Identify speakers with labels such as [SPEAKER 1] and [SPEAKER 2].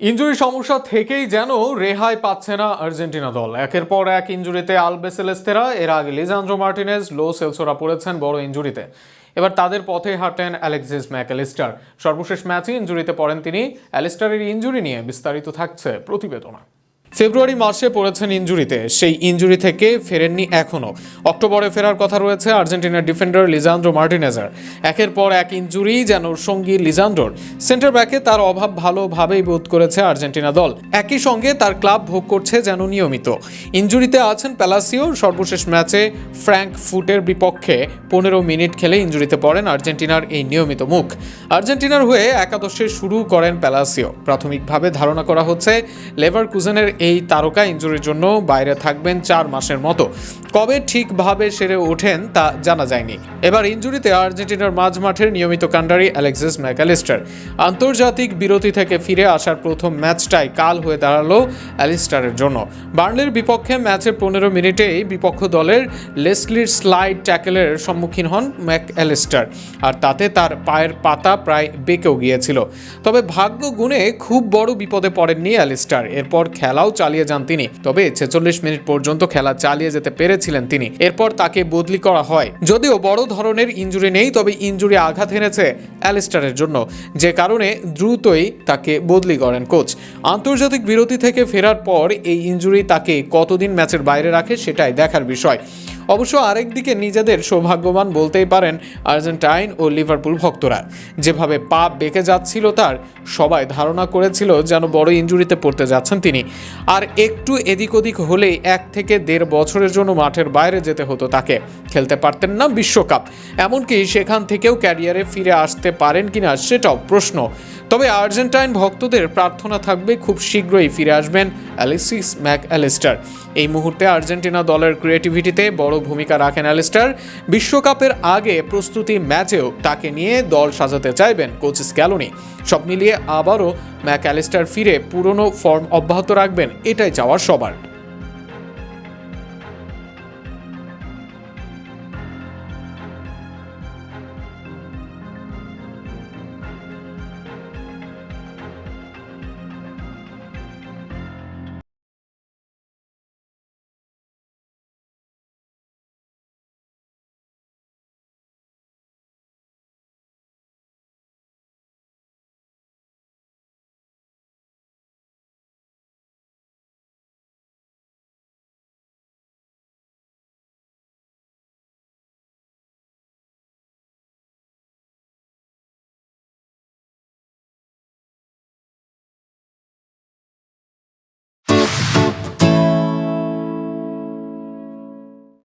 [SPEAKER 1] Injury সমস্যা থেকেই যেন রেহাই পাচ্ছে না আর্জেন্টিনা দল। একের পর এক ইঞ্জুরিতে আলবেসেলেস্তেরা এর আগে লিজান্দ্রো মার্টিনেজ, লো সেলসোরা পড়েছেন বড় ইঞ্জুরিতে। এবার তাদের পথে হাঁটেন অ্যালেক্সিস ম্যাকালিস্টার সর্বশেষ ম্যাচে ইঞ্জুরিতে পড়েন তিনি। অ্যালিস্টারের ইঞ্জুরি নিয়ে বিস্তারিত থাকছে প্রতিবেদনা। ফেব্রুয়ারি মাসে পড়েছেন ইঞ্জুরিতে। সেই ইঞ্জুরি থেকে ফেরেননি এখনও অক্টোবরে ফেরার কথা রয়েছে আর্জেন্টিনার ডিফেন্ডার লিজান্দ্রো মার্টিনেজার। একের পর এক ইঞ্জুরি যেন সঙ্গী লিজান্দ্রোর। সেন্টার ব্যাকে তার অভাব ভালোভাবেই বোধ করেছে আর্জেন্টিনা দল। একই সঙ্গে তার ক্লাব ভোগ করছে যেন নিয়মিত। ইঞ্জুরিতে আছেন প্যালাসিও। সর্বশেষ ম্যাচে ফ্র্যাঙ্ক ফুটের বিপক্ষে পনেরো মিনিট খেলে ইঞ্জুরিতে পড়েন আর্জেন্টিনার এই নিয়মিত মুখ। আর্জেন্টিনার হয়ে একাদশে শুরু করেন প্যালাসিও। প্রাথমিকভাবে ধারণা করা হচ্ছে লেভার কুজেনের এই তারকা ইঞ্জুরির জন্য বাইরে থাকবেন চার মাসের মতো। কবে ঠিকভাবে সেরে ওঠেন তা জানা যায়নি। এবার ইঞ্জুরিতে আর্জেন্টিনার মাঝ মাঠের নিয়মিত কান্ডারি অ্যালেক্সিস ম্যাকালিস্টার। আন্তর্জাতিক বিরতি থেকে ফিরে আসার প্রথম ম্যাচটাই কাল হয়ে দাঁড়াল অ্যালিস্টারের জন্য। বার্নলির বিপক্ষে ম্যাচের পনেরো মিনিটেই বিপক্ষ দলের লেসলির স্লাইড ট্যাকেলের সম্মুখীন হন ম্যাক অ্যালিস্টার আর তাতে তার পায়ের পাতা প্রায় বেঁকেও গিয়েছিল। তবে ভাগ্য গুণে খুব বড় বিপদে পড়েননি অ্যালিস্টার। এরপর খেলাও চালিয়ে যান তিনি। তবে ছেচল্লিশ মিনিট পর্যন্ত খেলা চালিয়ে যেতে পেরেছিলেন তিনি। এরপর তাকে বদলি করা হয়। যদিও বড় ধরনের ইঞ্জুরি নেই, তবে ইঞ্জুরি আঘাত এনেছে অ্যালিস্টারের জন্য। যে কারণে দ্রুতই তাকে বদলি করেন কোচ। আন্তর্জাতিক বিরতি থেকে ফেরার পর এই ইঞ্জুরি তাকে কতদিন ম্যাচের বাইরে রাখে সেটাই দেখার বিষয়। অবশ্য আরেকদিকে নিজেদের সৌভাগ্যবান বলতেই পারেন আর্জেন্টাইন ও লিভারপুল ভক্তরা। যেভাবে পা বেঁকে যাচ্ছিল তার, সবাই ধারণা করেছিল যেন বড় ইঞ্জুরিতে পড়তে যাচ্ছেন তিনি। আর একটু এদিক ওদিক হলেই এক থেকে দেড় বছরের জন্য মাঠের বাইরে যেতে হতো তাকে। খেলতে পারতেন না বিশ্বকাপ। এমনকি সেখান থেকেও ক্যারিয়ারে ফিরে আসতে পারেন কিনা সেটাও প্রশ্ন। তবে আর্জেন্টাইন ভক্তদের প্রার্থনা থাকবে, খুব শীঘ্রই ফিরে আসবেন অ্যালিসিস ম্যাক অ্যালিস্টার এই মুহূর্তে আর্জেন্টিনা দলের ক্রিয়েটিভিটিতে বড় ভূমিকা রাখেন অ্যালিস্টার। বিশ্বকাপের আগে প্রস্তুতি ম্যাচেও তাকে নিয়ে দল সাজাতে চাইবেন কোচ স্ক্যালোনি। সব মিলিয়ে আবারও ম্যাক অ্যালিস্টার ফিরে পুরনো ফর্ম অব্যাহত রাখবেন, এটাই চাওয়ার সবার।